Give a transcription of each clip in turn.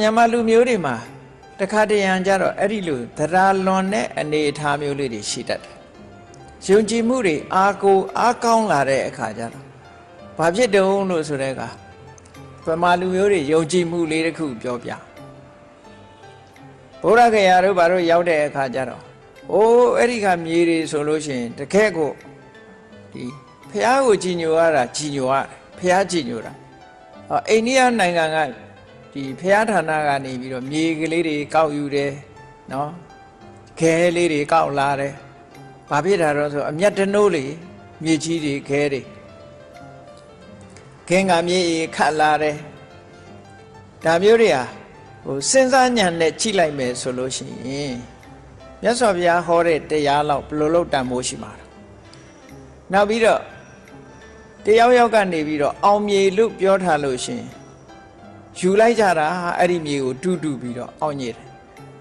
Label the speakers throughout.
Speaker 1: မြန်မာလူမျိုးတွေမှာတခါတရံကြတော့အဲ့ဒီလိုသရာလွန်တဲ့အနေအထားမျိုးလေးတွေရှိတတ်တယ်။ယုံကြည်မှုတွေအားကိုအားကောင်းလာတဲ့အခါကျတော့ဘာဖြစ်တုံးလို့ဆိုတဲ့အခါဗမာလူမျိုးတွေယုံကြည်မှုလေးတစ်ခုပြောပြ။ဘုရားခရာတို့ဘာတို့ရောက်တဲ့အခါကျတော့အိုးအဲ့ဒီကမြေတွေဆိုလို့ရှိရင်တကယ့်ကိုဒီဖះကိုကြည်ညိုရတာကြည်ညိုရတယ်ဖះကြည်ညိုတာအော်အိန္ဒိယနိုင်ငံက ဒီဖះဌာနကနေပြီးတော့မြေကလေးတွေကောက်ယူတယ်နော်ခဲလေးတွေကောက်လာတယ်ဘာဖြစ်တာတော့ဆိုအမျက်တနိုးလေမြေကြီးတွေခဲတွေခင်းကမြေကြီးခတ်လာတယ်ဒါမျိုးတွေဟာဟိုစဉ်းစားညံနဲ့ကြည့်လိုက်မယ်ဆိုလို့ရှိရင်မြတ်စွာဘုရားဟောတဲ့တရားလောက်ဘယ်လိုလုပ်တန်မိုးရှိမှာလဲနောက်ပြီးတော့တယောက်ယောက်ကနေပြီးတော့အောင်မြေလို့ပြောထားလို့ရှိရင် ယူလိုက်ကြတာအဲ့ဒီမြေကိုတူးတူးပြီးတော့အောင့်ညစ်တယ်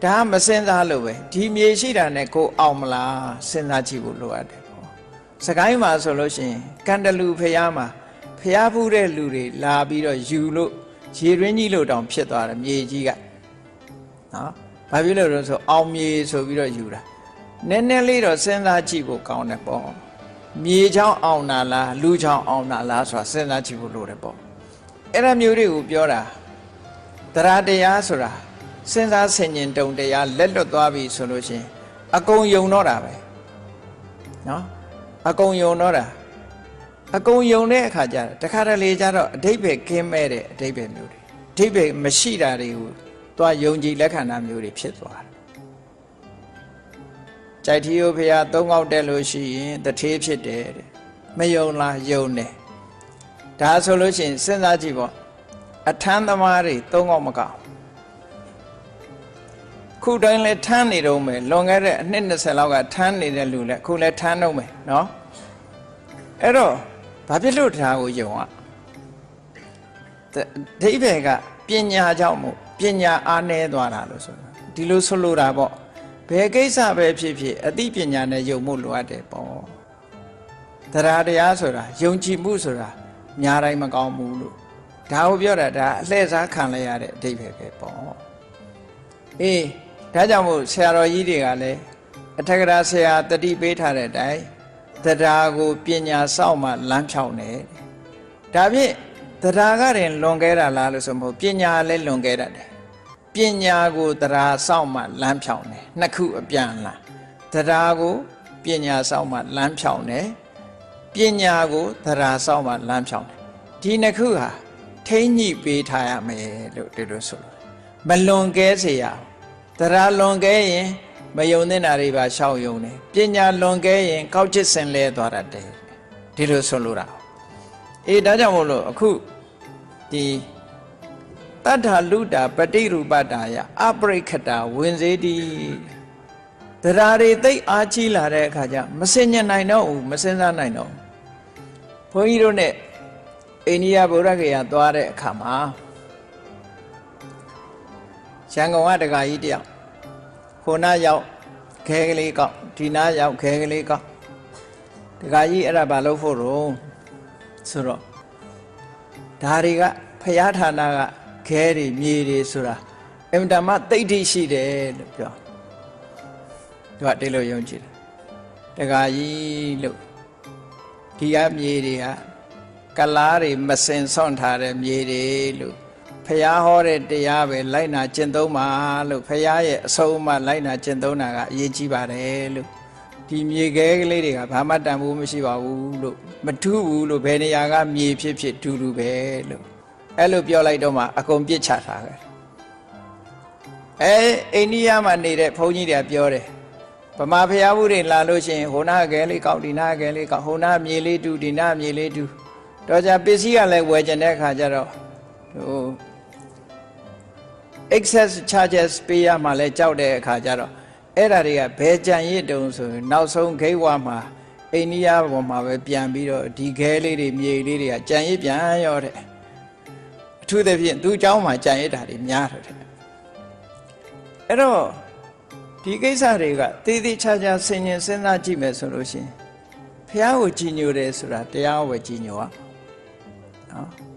Speaker 1: ဒါကမစင်စားလို့ပဲဒီမြေရှိတာနဲ့ကိုအောင်မလားစဉ်းစားကြည့်ဖို့လိုအပ်တယ်ပေါ့စကိုင်းမှာဆိုလို့ရှိရင်ကန်တလူဖျားမှာဖျားဖူးတဲ့လူတွေလာပြီးတော့ယူလို့ရေရင်းကြီးလို့တောင်ဖြစ်သွားတယ်မြေကြီးကနော်ဘာဖြစ်လို့လဲဆိုအောင်မြေဆိုပြီးတော့ယူတာနည်းနည်းလေးတော့စဉ်းစားကြည့်ဖို့ကောင်းတယ်ပေါ့မြေချောင်းအောင်တာလားလူချောင်းအောင်တာလားဆိုတာစဉ်းစားကြည့်ဖို့လိုတယ်ပေါ့အဲ့ဒါမျိုးတွေကိုပြောတာ တရားတရားဆိုတာစဉ်းစားဆင်ញင်တုံတရားလက်လွတ်သွားပြီဆိုလို့ရှိရင်အကုန်ယုံတော့တာပဲနော်အကုန်ယုံတော့တာအကုန်ယုံတဲ့အခါကျတော့တခါတလေကျတော့အတိတ်ပဲကင်းမဲ့တဲ့အတိတ်ပဲမျိုးတွေအတိတ်ပဲမရှိတာတွေကိုသွားယုံကြည်လက်ခံတာမျိုးတွေဖြစ်သွားတယ်ကြိုက်ထီယိုဖရာသုံးကောက်တက်လို့ရှိရင်တထေးဖြစ်တယ်တဲ့မယုံလားယုံတယ်ဒါဆိုလို့ရှိရင်စဉ်းစားကြည့်ပေါ့ အထမ်းသမားတွေသုံးကောက်မကောက်ခုတိုင်းလဲထမ်းနေတော့မယ်လွန်ခဲ့တဲ့အနှစ်20လောက်ကထမ်းနေတဲ့လူလဲအခုလဲထမ်းတော့မယ်နော်အဲ့တော့ဘာဖြစ်လို့ဒါကိုယုံอ่ะဒိဗေကပညာကြောင့်မို့ပညာအားနည်းသွားတာလို့ဆိုတာဒီလိုဆိုလိုတာပေါ့ဘယ်ကိစ္စပဲဖြစ်ဖြစ်အသိပညာနဲ့ယုံမှုလိုအပ်တယ်ပေါ့တရားတရားဆိုတာယုံကြည်မှုဆိုတာညာတိုင်းမကောင်းဘူးလို့ ဒါကိုပြောတာဒါအလှည့်စားခံလိုက်ရတဲ့အဓိပ္ပာယ်ပဲပေါ့အေးဒါကြောင့်မို့ဆရာတော်ကြီးတွေကလည်းအထက်ကရာဆရာတတိပေးထားတဲ့အတိုင်းတရားကိုပညာစောင့်မှလမ်းဖြောင်းတယ်ဒါဖြင့်တရားကရင်လွန်ခဲ့တာလားလို့ဆိုမဟုတ်ပညာလည်းလွန်ခဲ့တတ်တယ်ပညာကိုတရားစောင့်မှလမ်းဖြောင်းတယ်နှစ်ခုအပြန်လာတရားကိုပညာစောင့်မှလမ်းဖြောင်းတယ်ပညာကိုတရားစောင့်မှလမ်းဖြောင်းတယ်ဒီနှစ်ခုဟာ ထိမ့်ညိပေးထားရမယ်လို့ဒီလိုဆိုလို့မလွန်ကဲเสียရတရားလွန်ကဲရင်မယုံတဲ့နာတွေပါရှောက်ယုံတယ်ပညာလွန်ကဲရင်ကောက်ချစ်စင်လဲသွားတတ်တယ်ဒီလိုဆိုလို့တာအေးဒါကြောင့်မို့လို့အခုဒီတတ္ထာလူတာပฏิရူပတာယအပရိခတာဝင်စေတီတရားတွေသိအားကြီးလာတဲ့အခါကျမစင်ញနိုင်တော့ဘူးမစင်စားနိုင်တော့ဘုန်းကြီးတို့ ਨੇ အိန္ဒိယဗုဒ္ဓဂယာသွားတဲ့အခါမှာရန်ကုန်ကတက္ကကြီးတယောက်ခိုနာရောက်ခဲကလေးကောက်ဒီနာရောက်ခဲကလေးကောက်တက္ကကြီးအဲ့ဒါဘာလို့ဖို့တော့ဆိုတော့ဒါတွေကဖရာဌာနကခဲတွေမြေတွေဆိုတာအင်တမတိတ်တိရှိတယ်လို့ပြောသူကဒီလိုယုံကြည်တယ်တက္ကကြီးလို့ဒီကမြေတွေက ကလားတွေမစင်ဆွန့်ထားတဲ့မြေတွေလို့ဖះဟောတဲ့တရားပဲလိုက်နာကျင့်သုံးပါလို့ဖះရဲ့အဆုံးအမလိုက်နာကျင့်သုံးတာကအရေးကြီးပါတယ်လို့ဒီမြေခဲကလေးတွေကဘာမှတန်ဖို့မရှိပါဘူးလို့မထူးဘူးလို့ဘယ်နေရာကမြေဖြစ်ဖြစ်တူတူပဲလို့အဲ့လိုပြောလိုက်တော့မှအကုန်ပြစ်ချထားတယ်အဲအိန္ဒိယမှာနေတဲ့ဘုန်းကြီးတွေကပြောတယ်ဗမာဖះဘူးတွေလာလို့ရှိရင်ဟိုနာခဲလေးကောက်ဒီနာခဲလေးကောက်ဟိုနာမြေလေးတူဒီနာမြေလေးတူ တော့ကြပစ္စည်းကလည်းဝယ်ကျင်တဲ့အခါကျတော့ဟို excess charges ပေးရမှလည်းကြောက်တဲ့အခါကျတော့အဲ့ဓာတွေကဘယ်ကြံရစ်တုံဆိုရင်နောက်ဆုံးဂိတ်ဝါမှာအိန္ဒိယပေါ်မှာပဲပြန်ပြီးတော့ဒီခဲလေးတွေမြေလေးတွေကကြံရစ်ပြန်ရောတဲ့အထူးသဖြင့်သူ့เจ้าမှာကြံရစ်တာတွေများတယ်တဲ့အဲ့တော့ဒီကိစ္စတွေကတည်တည်ချာချာဆင်ញင်စဉ်းစားကြည့်မယ်ဆိုလို့ရှိရင်ဖះကိုကြည်ညိုတယ်ဆိုတာတရားဝယ်ကြည်ညိုอ่ะ နော်